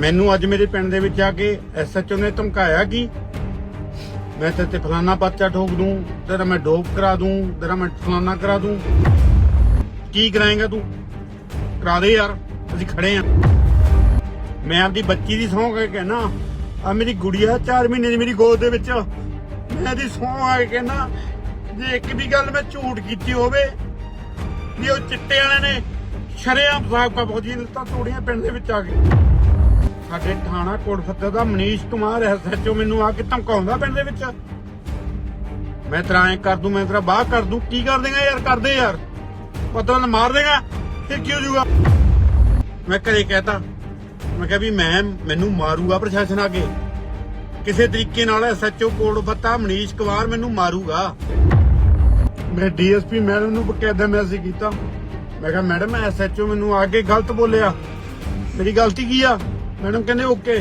ਮੈਨੂੰ ਅੱਜ ਮੇਰੇ ਪਿੰਡ ਦੇ ਵਿੱਚ ਆ ਕੇ ਐਸਐਚਓ ਨੇ ਧਮਕਾਇਆ ਕਿ ਮੈਂ ਤੇ ਫਲਾਨਾ ਪਰਚਾ ਠੋਕ ਦੂੰ, ਤੇਰਾ ਮੈਂ ਡੋਪ ਕਰਾ ਦੂੰ, ਤੇਰਾ ਮੈਂ ਫਲਾਨਾ ਕਰਾ ਦੂੰ। ਕੀ ਕਰਾਏਗਾ ਤੂੰ? ਕਰਾ ਦੇ ਯਾਰ, ਅਸੀਂ ਖੜੇ ਆ। ਮੈਂ ਆਪਦੀ ਬੱਚੀ ਦੀ ਸੌਂ ਕੇ ਕਹਿਣਾ, ਆ ਮੇਰੀ ਗੁੜੀਆ 4 ਮਹੀਨੇ ਦੀ ਮੇਰੀ ਗੋਦ ਦੇ ਵਿੱਚ ਮੈਂ ਇਹਦੀ ਸਹੁੰ ਆ ਕੇ ਕਹਿਣਾ, ਜੇ ਇੱਕ ਵੀ ਗੱਲ ਮੈਂ ਝੂਠ ਕੀਤੀ ਹੋਵੇ, ਵੀ ਉਹ ਚਿੱਟੇ ਵਾਲੇ ਨੇ ਸ਼ਰਿਆਂ ਸਾਗ ਫੌਜੀ ਨੇ ਤਾਂ ਤੋੜੀਆਂ ਪਿੰਡ ਦੇ ਵਿੱਚ ਆ ਕੇ। ਸਾਡੇ ਥਾਣਾ ਕੋਟਫੱਤੇ ਦਾ ਮਨੀਸ਼ ਕੁਮਾਰ ਐਸਐਚਓ ਮੈਨੂੰ ਆ ਕੇ ਧਮਕਾਉਂਦਾ ਪਿੰਡ ਦੇ ਵਿੱਚ। ਮੈਂ ਤੇਰਾ ਐਂ ਕਰ ਦੂੰ, ਮੈਂ ਤੇਰਾ ਬਾਹ ਕਰ ਦੂੰ। ਕੀ ਕਰ ਦੇਗਾ ਯਾਰ ਕਰਦੇ ਯਾਰ। ਪਤਾ ਨਾ ਮਾਰ ਦੇਗਾ, ਫਿਰ ਕੀ ਹੋ ਜਾਊਗਾ? ਮੈਂ ਘਰੇ ਕਹਿਤਾ, ਮੈਂ ਕਿਹਾ ਵੀ ਮੈਂ ਮੈਨੂੰ ਮਾਰੂਗਾ ਪ੍ਰਸ਼ਾਸਨ ਆ ਕੇ ਕਿਸੇ ਤਰੀਕੇ ਨਾਲ ਐਸਐਚਓ ਕੋਟਫੱਤਾ ਮਨੀਸ਼ ਕੁਮਾਰ ਮੈਨੂੰ ਮਾਰੂਗਾ। ਮੈਂ ਡੀਐਸਪੀ ਮੈਡਮ ਨੂੰ ਬਕਾਇਦਾ ਮੈਸੇਜ ਕੀਤਾ। ਮੈਂ ਕਿਹਾ, ਮੈਡਮ ਐਸਐਚਓ ਮੈਨੂੰ ਆ ਕੇ ਗਲਤ ਬੋਲਿਆ। ਮੇਰੀ ਗਲਤੀ ਕੀ ਆ? ਮੈਡਮ ਕਹਿੰਦੇ ਓਕੇ।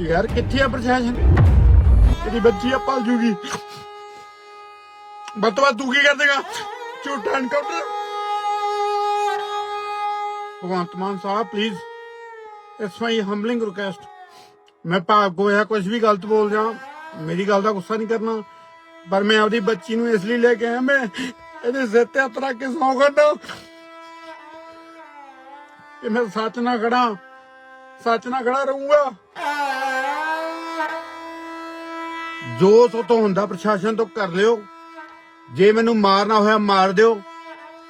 ਯਾਰ ਕਿੱਥੇ ਆ ਪ੍ਰਸ਼ਾਸਨ? ਤੇਰੀ ਬੱਚੀ ਆ ਪਲ ਜੂਗੀ। ਬਤਵਾ ਤੂੰ ਕੀ ਕਰ ਦੇਗਾ? ਝੂਠਾ encounter Bhagwant Mann sahib please it's my humbling request ਮੈਂ ਭਾਗ ਹੋਇਆ ਕੁਝ ਵੀ ਗਲਤ ਬੋਲ ਜਾ ਮੇਰੀ ਗੱਲ ਦਾ ਗੁੱਸਾ ਨਹੀਂ ਕਰਨਾ। ਪਰ ਮੈਂ ਆਪਦੀ ਬੱਚੀ ਨੂੰ ਇਸ ਲਈ ਲੈ ਕੇ ਆਇਆ, ਮੈਂ ਇਹਦੇ ਸਿਰ ਤੇ ਹੱਥ ਰੱਖ ਕੇ ਸੌਂ ਕੱਢਾਂ ਕਿ ਮੈਂ ਸੱਚ ਨਾ ਖੜਾ ਸੱਚ ਨਾ ਖੜਾ ਰਹੂੰਗਾ। ਜੋ ਸੋ ਤੋਂ ਹੁੰਦਾ ਪ੍ਰਸ਼ਾਸਨ ਤੋਂ ਕਰ ਲਿਓ। ਜੇ ਮੈਨੂੰ ਮਾਰਨਾ ਹੋਇਆ ਮਾਰ ਦਿਓ।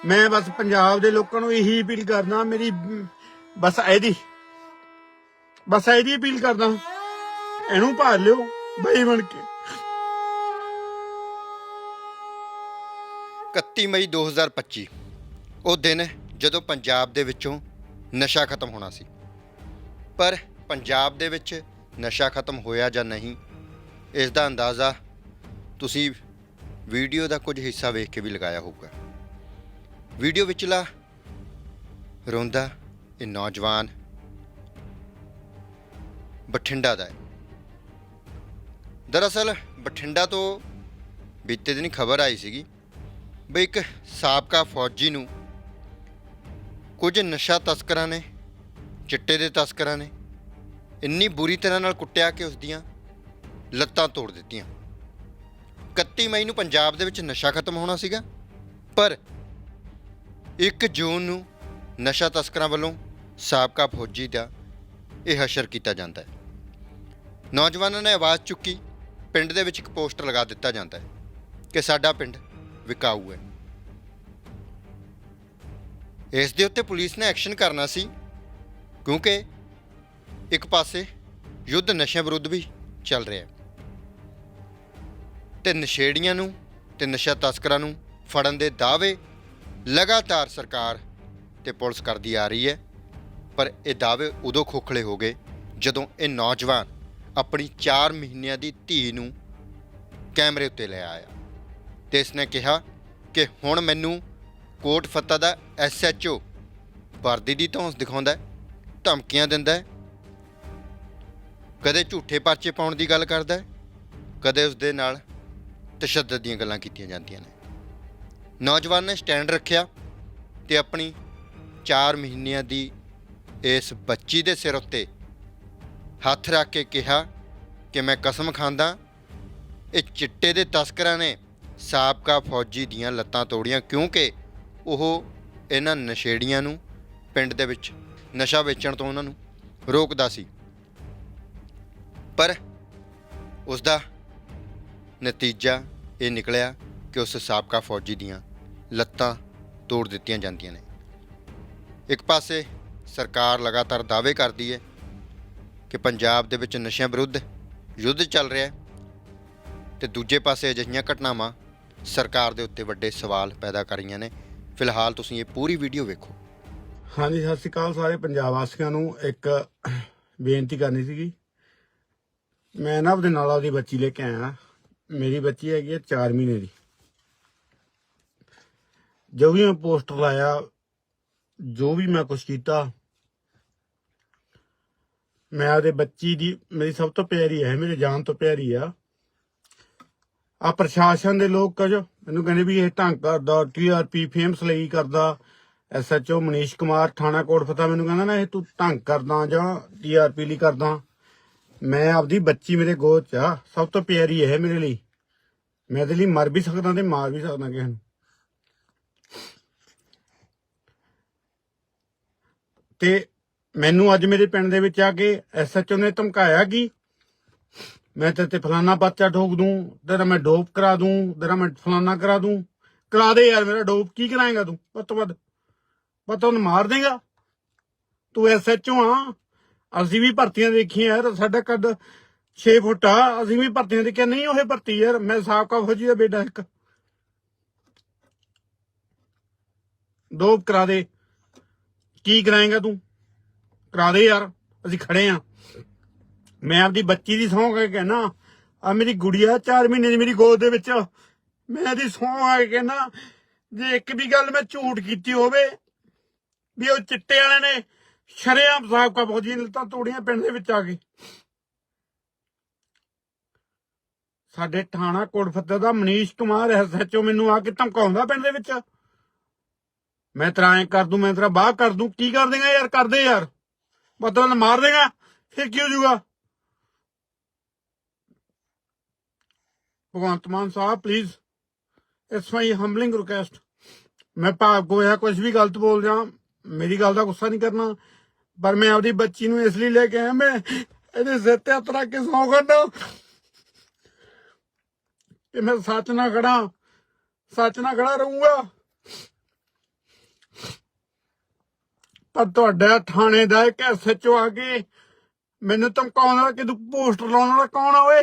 ਮੈਂ ਬਸ ਪੰਜਾਬ ਦੇ ਲੋਕਾਂ ਨੂੰ ਇਹੀ ਅਪੀਲ ਕਰਦਾ, ਮੇਰੀ, ਬਸ ਇਹਦੀ ਬਸ ਇਹਦੀ ਅਪੀਲ ਕਰਦਾ। ਇਹਨੂੰ ਭਾਲ ਲਿਓ, ਬਈ ਬਣ ਕੇ। 31 ਮਈ 2025 ਉਹ ਦਿਨ ਹੈ ਜਦੋਂ ਪੰਜਾਬ ਦੇ ਵਿੱਚੋਂ ਨਸ਼ਾ ਖਤਮ ਹੋਣਾ ਸੀ। ਪਰ ਪੰਜਾਬ ਦੇ ਵਿੱਚ ਨਸ਼ਾ ਖਤਮ ਹੋਇਆ ਜਾਂ ਨਹੀਂ ਇਸ ਦਾ ਅੰਦਾਜ਼ਾ ਤੁਸੀਂ ਵੀਡੀਓ ਦਾ ਕੁਝ ਹਿੱਸਾ ਵੇਖ ਕੇ ਵੀ ਲਗਾਇਆ ਹੋਊਗਾ। ਵੀਡੀਓ ਵਿਚਲਾ ਰੋਂਦਾ ਇਹ ਨੌਜਵਾਨ ਬਠਿੰਡਾ ਦਾ ਹੈ। ਦਰਅਸਲ ਬਠਿੰਡਾ ਤੋਂ ਬੀਤੇ ਦਿਨ ਖਬਰ ਆਈ ਸੀਗੀ ਬਈ ਇੱਕ ਸਾਬਕਾ ਫੌਜੀ ਨੂੰ ਕੁਝ ਨਸ਼ਾ ਤਸਕਰਾਂ ਨੇ, ਚਿੱਟੇ ਦੇ ਤਸਕਰਾਂ ਨੇ, ਇੰਨੀ ਬੁਰੀ ਤਰ੍ਹਾਂ ਨਾਲ ਕੁੱਟਿਆ ਕਿ ਉਸ ਦੀਆਂ ਲੱਤਾਂ ਤੋੜ ਦਿੱਤੀਆਂ। 31 ਮਈ ਨੂੰ ਪੰਜਾਬ ਦੇ ਵਿੱਚ ਨਸ਼ਾ ਖਤਮ ਹੋਣਾ ਸੀਗਾ, ਪਰ 1 ਜੂਨ ਨੂੰ ਨਸ਼ਾ ਤਸਕਰਾਂ ਵੱਲੋਂ ਸਾਬਕਾ ਫੌਜੀ ਦਾ ਇਹ ਹਸ਼ਰ ਕੀਤਾ ਜਾਂਦਾ ਹੈ। ਨੌਜਵਾਨਾਂ ਨੇ ਆਵਾਜ਼ ਚੁੱਕੀ, ਪਿੰਡ ਦੇ ਵਿੱਚ ਇੱਕ ਪੋਸਟਰ ਲਗਾ ਦਿੱਤਾ ਜਾਂਦਾ ਹੈ ਕਿ ਸਾਡਾ ਪਿੰਡ ਵਿਕਾਊ ਹੈ। ਇਸ ਦੇ ਉੱਤੇ ਪੁਲਿਸ ਨੇ ਐਕਸ਼ਨ ਕਰਨਾ ਸੀ, ਕਿਉਂਕਿ ਇੱਕ ਪਾਸੇ ਯੁੱਧ ਨਸ਼ਿਆਂ ਵਿਰੁੱਧ ਵੀ ਚੱਲ ਰਿਹਾ ਹੈ। ਤੇ ਨਸ਼ੇੜੀਆਂ ਨੂੰ ਤੇ ਨਸ਼ਾ ਤਸਕਰਾਂ ਨੂੰ ਫੜਨ ਦੇ ਦਾਅਵੇ ਲਗਾਤਾਰ ਸਰਕਾਰ ਤੇ ਪੁਲਿਸ ਕਰਦੀ ਆ ਰਹੀ ਹੈ, ਪਰ ਇਹ ਦਾਅਵੇ ਉਦੋਂ ਖੋਖਲੇ ਹੋ ਗਏ ਜਦੋਂ ਇਹ ਨੌਜਵਾਨ ਆਪਣੀ 4 ਮਹੀਨਿਆਂ ਦੀ ਧੀ ਨੂੰ ਕੈਮਰੇ ਉੱਤੇ ਲੈ ਆਇਆ ਤੇ ਇਸਨੇ ਕਿਹਾ ਕਿ ਹੁਣ ਮੈਨੂੰ ਕੋਟ ਫੱਤਾ ਦਾ ਐਸਐਚਓ ਵਰਦੀ ਦੀ ਧੌਂਸ ਦਿਖਾਉਂਦਾ ਧਮਕੀਆਂ ਦਿੰਦਾ ਕਦੇ ਝੂਠੇ ਪਰਚੇ ਪਾਉਣ ਦੀ ਗੱਲ ਕਰਦਾ ਕਦੇ ਉਸ ਦੇ ਨਾਲ ਤਸ਼ੱਦਦ ਦੀਆਂ ਗੱਲਾਂ ਕੀਤੀਆਂ ਜਾਂਦੀਆਂ ਨੇ। ਨੌਜਵਾਨ ਨੇ ਸਟੈਂਡ ਰੱਖਿਆ ਤੇ ਆਪਣੀ 4 ਮਹੀਨਿਆਂ ਦੀ ਇਸ ਬੱਚੀ ਦੇ ਸਿਰ ਉੱਤੇ ਹੱਥ ਰੱਖ ਕੇ ਕਿਹਾ ਕਿ ਮੈਂ ਕਸਮ ਖਾਂਦਾ, ਇਹ ਚਿੱਟੇ ਦੇ ਤਸਕਰਾਂ ਨੇ ਸਾਬਕਾ ਫੌਜੀ ਦੀਆਂ ਲੱਤਾਂ ਤੋੜੀਆਂ ਕਿਉਂਕਿ ਉਹ ਇਹਨਾਂ ਨਸ਼ੇੜੀਆਂ ਨੂੰ ਪਿੰਡ ਦੇ ਵਿੱਚ ਨਸ਼ਾ ਵੇਚਣ ਤੋਂ ਉਹਨਾਂ ਨੂੰ ਰੋਕਦਾ ਸੀ। ਪਰ ਉਸ ਦਾ ਨਤੀਜਾ ਇਹ ਨਿਕਲਿਆ ਕਿ ਉਸ ਸਾਬਕਾ ਫੌਜੀ ਦੀਆਂ ਲੱਤਾਂ ਤੋੜ ਦਿੱਤੀਆਂ ਜਾਂਦੀਆਂ ਨੇ। ਇੱਕ ਪਾਸੇ ਸਰਕਾਰ ਲਗਾਤਾਰ ਦਾਅਵੇ ਕਰਦੀ ਹੈ ਕਿ ਪੰਜਾਬ ਦੇ ਵਿੱਚ ਨਸ਼ਿਆਂ ਵਿਰੁੱਧ ਯੁੱਧ ਚੱਲ ਰਿਹਾ ਹੈ ਤੇ ਦੂਜੇ ਪਾਸੇ ਅਜਿਹੀਆਂ ਘਟਨਾਵਾਂ ਸਰਕਾਰ ਦੇ ਉੱਤੇ ਵੱਡੇ ਸਵਾਲ ਪੈਦਾ ਕਰ ਰਹੀਆਂ ਨੇ। ਫਿਲਹਾਲ ਤੁਸੀਂ ਇਹ ਪੂਰੀ ਵੀਡੀਓ ਵੇਖੋ। ਹਾਂਜੀ, ਸਤਿ ਸ਼੍ਰੀ ਅਕਾਲ ਸਾਰੇ ਪੰਜਾਬ ਵਾਸੀਆਂ ਨੂੰ। ਇੱਕ ਬੇਨਤੀ ਕਰਨੀ ਸੀਗੀ। ਮੈਂ ਨਾ ਆਪਦੇ ਨਾਲ ਆਪਦੀ ਬੱਚੀ ਲੈ ਕੇ ਆਇਆ ਮੇਰੀ ਬੱਚੀ ਹੈਗੀ ਹੈ 4 ਮਹੀਨੇ ਦੀ। ਜੋ ਵੀ ਮੈਂ ਪੋਸਟਰ ਲਾਇਆ, ਜੋ ਵੀ ਮੈਂ ਕੁਝ ਕੀਤਾ, ਮੈਂ ਆਪਦੇ ਬੱਚੀ ਦੀ, ਮੇਰੀ ਸਭ ਤੋਂ ਪਿਆਰੀ ਹੈ, ਮੇਰੇ ਜਾਨ ਤੋਂ ਪਿਆਰੀ ਆ। ਆ ਪ੍ਰਸ਼ਾਸਨ ਦੇ ਲੋਕ ਕੁਝ ਮੈਨੂੰ ਕਹਿੰਦੇ ਵੀ ਇਹ ਢੰਗ ਕਰਦਾ ਟੀਆਰਪੀ ਫੇਮਸ ਲਈ ਕਰਦਾ। ਐਸਐਚਓ ਮਨੀਸ਼ ਕੁਮਾਰ ਥਾਣਾ ਕੋਟ ਮੈਨੂੰ ਕਹਿੰਦਾ ਨਾ, ਇਹ ਤੂੰ ਢੰਗ ਕਰਦਾ ਜਾਂ ਟੀਆਰਪੀ ਲਈ ਕਰਦਾ। ਮੈਂ ਆਪਦੀ ਬੱਚੀ ਮੇਰੇ ਗੋਦ ਚ ਆ, ਸਭ ਤੋਂ ਪਿਆਰੀ ਹੈ ਮੇਰੇ ਲਈ। ਮੈਂ ਇਹਦੇ ਲਈ ਮਰ ਵੀ ਸਕਦਾ ਤੇ ਮਾਰ ਵੀ ਸਕਦਾ ਕਿਸੇ ਨੂੰ। ਤੇ ਮੈਨੂੰ ਅੱਜ ਮੇਰੇ ਪਿੰਡ ਦੇ ਵਿੱਚ ਆ ਕੇ ਐਸਐਚਓ ਨੇ ਧਮਕਾਇਆ ਕਿ ਮੈਂ ਤੇ ਤੇ ਫਲਾਨਾ ਬੱਚਾ ਠੋਕ ਦੂੰ, ਤੇਰਾ ਮੈਂ ਡੋਪ ਕਰਾ ਦੂੰ, ਤੇਰਾ ਮੈਂ ਫਲਾਨਾ ਕਰਾ ਦੂੰ। ਕਰਾ ਦੇ ਯਾਰ ਮੇਰਾ ਡੋਪ, ਕੀ ਕਰਾਏਗਾ ਤੂੰ? ਵੱਧ ਤੋਂ ਵੱਧ ਵੱਧ ਤੋਂ ਮਾਰ ਦੇਗਾ। ਤੂੰ ਐਸਐਚਓ ਆ। ਅਸੀਂ ਵੀ ਭਰਤੀਆਂ ਦੇਖੀਆਂ ਯਾਰ, ਸਾਡਾ ਕੱਦ 6 ਫੁੱਟ ਆ। ਅਸੀਂ ਵੀ ਭਰਤੀਆਂ ਦੇਖਿਆ, ਨਹੀਂ ਉਹ ਭਰਤੀ ਯਾਰ, ਮੈਂ ਸਾਬਕਾ ਫੌਜੀ ਦਾ ਬੇਟਾ ਇੱਕ। ਡੋਪ ਕਰਾ ਦੇ। ਕੀ ਕਰਾਏਗਾ ਤੂੰ? ਕਰਾ ਦੇ ਯਾਰ, ਅਸੀਂ ਖੜੇ ਆ। ਮੈਂ ਆਪਦੀ ਬੱਚੀ ਦੀ ਸਹੁੰ ਕੇ ਕਹਿਣਾ ਆ ਮੇਰੀ ਗੁੜੀਆ 4 ਮਹੀਨੇ ਦੀ ਮੇਰੀ ਗੋਦ ਦੇ ਵਿੱਚ, ਮੈਂ ਇਹਦੀ ਸਹੁੰ ਆ ਕੇ ਕਹਿਣਾ ਜੇ ਇੱਕ ਵੀ ਗੱਲ ਮੈਂ ਝੂਠ ਕੀਤੀ ਹੋਵੇ, ਵੀ ਉਹ ਚਿੱਟੇ ਵਾਲੇ ਨੇ ਸ਼ਰੇਆਮ ਸਾਬਕਾ ਫੌਜੀ ਨੇ ਤਾਂ ਤੋੜੀਆਂ ਪਿੰਡ ਦੇ ਵਿੱਚ ਆ ਕੇ। ਸਾਡੇ ਥਾਣਾ ਕੋਟਫੱਤੇ ਦਾ ਮਨੀਸ਼ ਕੁਮਾਰ ਐਸਐਚਓ ਮੈਨੂੰ ਆ ਕੇ ਧਮਕਾਉਂਦਾ ਪਿੰਡ ਦੇ ਵਿੱਚ। ਮੈਂ ਤੇਰਾ ਐਂ ਕਰ ਦੂੰ, ਮੈਂ ਤੇਰਾ ਬਾਹ ਕਰ ਦੂੰ, ਕੀ ਕਰ ਦੇਗਾ ਯਾਰ, ਕਰਦੇ ਯਾਰ। ਬਦਲ ਮਾਰ ਦੇਗਾ, ਫਿਰ ਕੀ ਹੋ ਜਾਊਗਾ? Bhagwant Mann sahib please it's my humbling request ਮੈਂ ਭਾਵ ਹੋਇਆ ਕੁਝ ਵੀ ਗਲਤ ਬੋਲ ਜਾ ਮੇਰੀ ਗੱਲ ਦਾ ਗੁੱਸਾ ਨਹੀਂ ਕਰਨਾ, ਪਰ ਮੈਂ ਆਪਦੀ ਬੱਚੀ ਨੂੰ ਇਸ ਲਈ ਲੈ ਕੇ ਆਇਆ, ਮੈਂ ਇਹਦੇ ਸਿਰ ਤੇ ਹੱਥ ਰੱਖ ਕੇ ਸੌਂ ਕਰਦਾ ਕਿ ਮੈਂ ਸੱਚ ਨਾਲ ਖੜਾ ਸੱਚ ਨਾਲ ਖੜਾ ਰਹੂੰਗਾ। ਪਰ ਤੁਹਾਡਾ ਥਾਣੇ ਦਾ ਇੱਕ ਐਸਐਚਓ ਆ ਕੇ ਮੈਨੂੰ ਧਮਕਾਉਣ ਵਾਲਾ ਕਿ ਪੋਸਟਰ ਲਾਉਣ ਵਾਲਾ ਕੌਣ ਆ ਓਏ?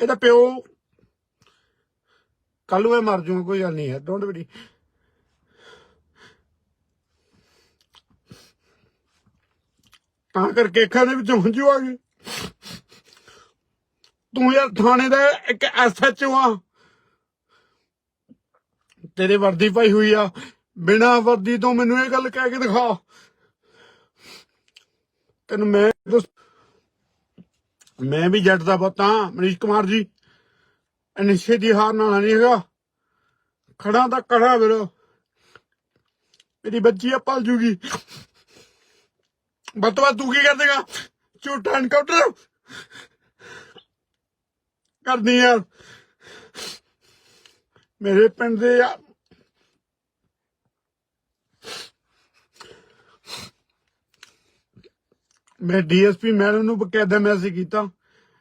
ਇਹਦਾ ਪਿਓ ਕੱਲ ਨੂੰ ਇਹ ਮਰ ਜੂਗਾ ਕੋਈ ਗੱਲ ਨਹੀਂ ਹੈ ਡੋਂਟ ਵਰੀ ਤਾਂ ਕਰਕੇ ਅੱਖਾਂ ਦੇ ਵਿੱਚੋਂ ਹੰਝੂ ਆ ਗਏ। ਤੂੰ ਯਾਰ ਥਾਣੇ ਦਾ ਇੱਕ ਐਸਐਚਓ ਆ। ਤੇਰੇ ਵਰਦੀ ਪਾਈ ਹੋਈ ਆ। ਬਿਨਾ ਵਰਦੀ ਤੋਂ ਮੈਨੂੰ ਇਹ ਗੱਲ ਕਹਿ ਕੇ ਦਿਖਾ। ਤੈਨੂੰ ਮੈਂ ਮੈਂ ਵੀ ਜੱਟ ਦਾ ਪੁੱਤ ਹਾਂ, ਮਨੀਸ਼ ਕੁਮਾਰ ਜੀ। ਨਿਸ਼ੇ ਦੀ ਹਾਰ ਨਾਲ ਨਹੀਂ ਹੈਗਾ। ਖੜਾ ਤਾਂ ਖੜਾ ਵੀਰ ਮੇਰੀ ਬੱਚੀ ਆ ਪਲ ਜੂਗੀ। ਬਤਵਾ ਤੂੰ ਕੀ ਕਰ ਦੇਗਾ ਝੂਠਾ ਐਨਕਾਊਂਟਰ ਕਰਦੀ ਆ। ਮੇਰੇ ਪਿੰਡ ਦੇ ਆ। ਮੈਂ ਡੀਐਸਪੀ ਮੈਡਮ ਨੂੰ ਬਕਾਇਦਾ ਮੈਸੇਜ ਕੀਤਾ।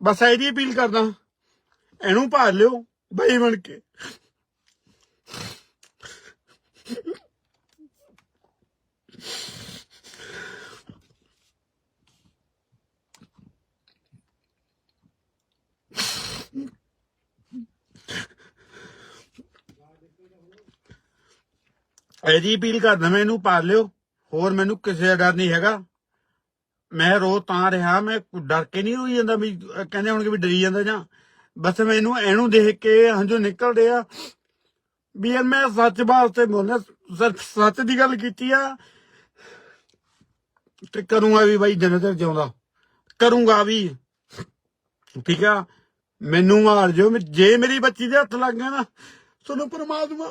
ਬਸ ਇਹਦੀ ਅਪੀਲ ਕਰਦਾ। ਇਹਨੂੰ ਭਾਲ ਲਿਓ, ਬਾਈ ਬਣ ਕੇ। ਇਹਦੀ ਅਪੀਲ ਕਰਦਾ ਮੈਂ ਇਹਨੂੰ ਪਾਲ ਲਿਓ। ਹੋਰ ਮੈਨੂੰ ਕਿਸੇ ਦਾ ਡਰ ਨਹੀਂ ਹੈਗਾ। ਮੈਂ ਰੋ ਤਾਂ ਰਿਹਾ, ਮੈਂ ਡਰ ਕੇ ਨਹੀਂ ਹੋਈ ਜਾਂਦਾ ਵੀ ਕਹਿੰਦੇ ਹੁਣ ਵੀ ਡਰੀ ਜਾਂਦਾ ਜਾਂ। ਬਸ ਮੈਨੂੰ ਇਹਨੂੰ ਦੇਖ ਕੇ ਹੰਝੂ ਨਿਕਲਦੇ ਆ ਵੀ ਯਾਰ ਮੈਂ ਸੱਚ ਵਾਸਤੇ ਬੋਲਿਆ ਸਿਰਫ ਸੱਚ ਦੀ ਗੱਲ ਕੀਤੀ ਆ। ਤੇ ਕਰੂੰਗਾ ਵੀ ਬਾਈ ਜਿੰਨੇ ਤੱਕ ਜਿਉਂਦਾ। ਕਰੂੰਗਾ ਵੀ। ਠੀਕ ਆ? ਮੈਨੂੰ ਮਾਰ ਜੋ ਜੇ ਮੇਰੀ ਬੱਚੀ ਦੇ ਹੱਥ ਲੱਗ ਗਿਆ ਨਾ, ਤੁਹਾਨੂੰ ਪਰਮਾਤਮਾ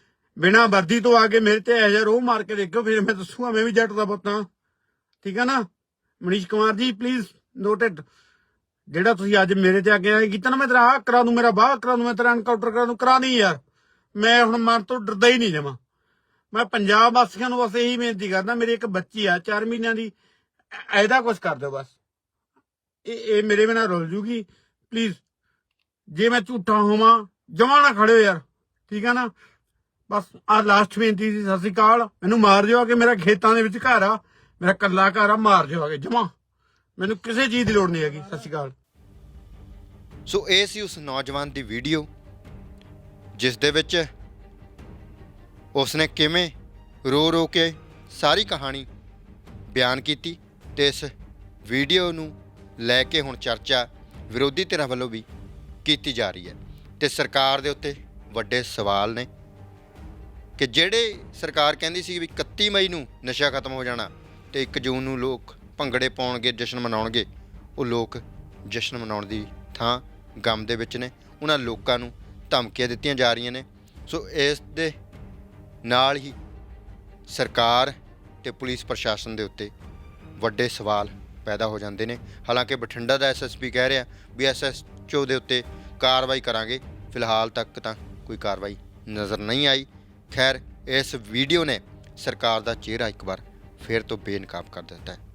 ਬਿਨਾ ਵਰਦੀ ਤੋਂ ਆ ਕੇ ਮੇਰੇ ਤੇ ਇਹੋ ਜਿਹਾ ਰੋਹ ਮਾਰ ਕੇ ਦੇਖਿਓ, ਫਿਰ ਮੈਂ ਦੱਸੂਗਾ, ਮੈਂ ਵੀ ਜੱਟ ਦਾ ਪੁੱਤ ਹਾਂ। ਠੀਕ ਹੈ ਨਾ? ਮਨੀਸ਼ ਕੁਮਾਰ ਜੀ ਪਲੀਜ਼ ਨੋਟਡ ਜਿਹੜਾ ਤੁਸੀਂ ਅੱਜ ਮੇਰੇ ਤੇ ਆ ਕੇ ਕੀਤਾ ਨਾ ਮੈਂ ਤੇਰਾ ਆਹ ਕਰਾ ਦੂੰ, ਮੇਰਾ ਬਾਹ ਕਰਾ ਦੂੰ, ਮੈਂ ਤੇਰਾ ਐਨਕਾਊਂਟਰ ਕਰਾ ਦੂੰ, ਕਰਾ ਨਹੀਂ ਯਾਰ। ਮੈਂ ਹੁਣ ਮਨ ਤੋਂ ਡਰਦਾ ਹੀ ਨਹੀਂ ਜਮਾ ਮੈਂ ਪੰਜਾਬ ਵਾਸੀਆਂ ਨੂੰ ਬਸ ਇਹੀ ਬੇਨਤੀ ਕਰਦਾ, ਮੇਰੀ ਇੱਕ ਬੱਚੀ ਆ 4 ਮਹੀਨਿਆਂ ਦੀ, ਐ- ਇਹਦਾ ਕੁਝ ਕਰ ਦਿਓ ਬਸ। ਇਹ ਇਹ ਮੇਰੇ ਬਿਨਾਂ ਰੁੱਲ ਜੂਗੀ। ਪਲੀਜ਼ ਜੇ ਮੈਂ ਝੂਠਾ ਹੋਵਾਂ, ਜਮਾਂ ਨਾ ਖੜਿਓ ਯਾਰ। ਠੀਕ ਆ ਨਾ? ਬਸ ਆ ਲਾਸਟ ਬੇਨਤੀ ਸੀ, ਸਤਿ ਸ਼੍ਰੀ ਅਕਾਲ। ਮੈਨੂੰ ਮਾਰ ਦਿਓ ਆ ਕਿ ਮੇਰਾ ਖੇਤਾਂ ਦੇ ਵਿੱਚ ਘਰ ਆ। ਮੇਰਾ ਕੱਲਾ ਘਰ ਆ, ਮਾਰ ਦਿਓ ਆ ਜਮਾ। ਮੈਨੂੰ ਕਿਸੇ ਚੀਜ਼ ਦੀ ਲੋੜ ਨਹੀਂ ਹੈਗੀ, ਸਤਿ ਸ਼੍ਰੀ ਅਕਾਲ। ਸੋ ਇਹ ਸੀ ਉਸ ਨੌਜਵਾਨ ਦੀ ਵੀਡੀਓ, ਜਿਸ ਦੇ ਵਿੱਚ ਉਸਨੇ ਕਿਵੇਂ ਰੋ ਰੋ ਕੇ ਸਾਰੀ ਕਹਾਣੀ ਬਿਆਨ ਕੀਤੀ ਤੇ ਇਸ ਵੀਡੀਓ ਨੂੰ ਲੈ ਕੇ ਹੁਣ ਚਰਚਾ ਵਿਰੋਧੀ ਧਿਰਾਂ ਵੱਲੋਂ ਵੀ ਕੀਤੀ ਜਾ ਰਹੀ ਹੈ ਤੇ ਸਰਕਾਰ ਦੇ ਉੱਤੇ ਵੱਡੇ ਸਵਾਲ ਨੇ। ਕਿ ਜਿਹੜੇ ਸਰਕਾਰ ਕਹਿੰਦੀ ਸੀ ਵੀ 31 ਮਈ ਨੂੰ ਨਸ਼ਾ ਖਤਮ ਹੋ ਜਾਣਾ ਤੇ 1 ਜੂਨ ਨੂੰ ਲੋਕ ਭੰਗੜੇ ਪਾਉਣਗੇ, ਜਸ਼ਨ ਮਨਾਉਣਗੇ, ਉਹ ਲੋਕ ਜਸ਼ਨ ਮਨਾਉਣ ਦੀ ਥਾਂ ਗਮ ਦੇ ਵਿੱਚ ਨੇ। ਉਹਨਾਂ ਲੋਕਾਂ ਨੂੰ ਧਮਕੀਆਂ ਦਿੱਤੀਆਂ ਜਾ ਰਹੀਆਂ ਨੇ। ਸੋ ਇਸ ਦੇ ਨਾਲ ਹੀ ਸਰਕਾਰ ਤੇ ਪੁਲਿਸ ਪ੍ਰਸ਼ਾਸਨ ਦੇ ਉੱਤੇ ਵੱਡੇ ਸਵਾਲ ਪੈਦਾ ਹੋ ਜਾਂਦੇ ਨੇ। ਹਾਲਾਂਕਿ ਬਠਿੰਡਾ ਦਾ ਐਸਐਸਪੀ ਕਹਿ ਰਿਹਾ ਵੀ ਐਸਐਸਓ ਦੇ ਉੱਤੇ ਕਾਰਵਾਈ ਕਰਾਂਗੇ। ਫਿਲਹਾਲ ਤੱਕ ਤਾਂ ਕੋਈ ਕਾਰਵਾਈ ਨਜ਼ਰ ਨਹੀਂ ਆਈ। ਖੈਰ, ਇਸ ਵੀਡੀਓ ਨੇ ਸਰਕਾਰ ਦਾ ਚਿਹਰਾ ਇੱਕ ਵਾਰ ਫੇਰ ਤੋਂ ਬੇਨਕਾਬ ਕਰ ਦਿੱਤਾ ਹੈ।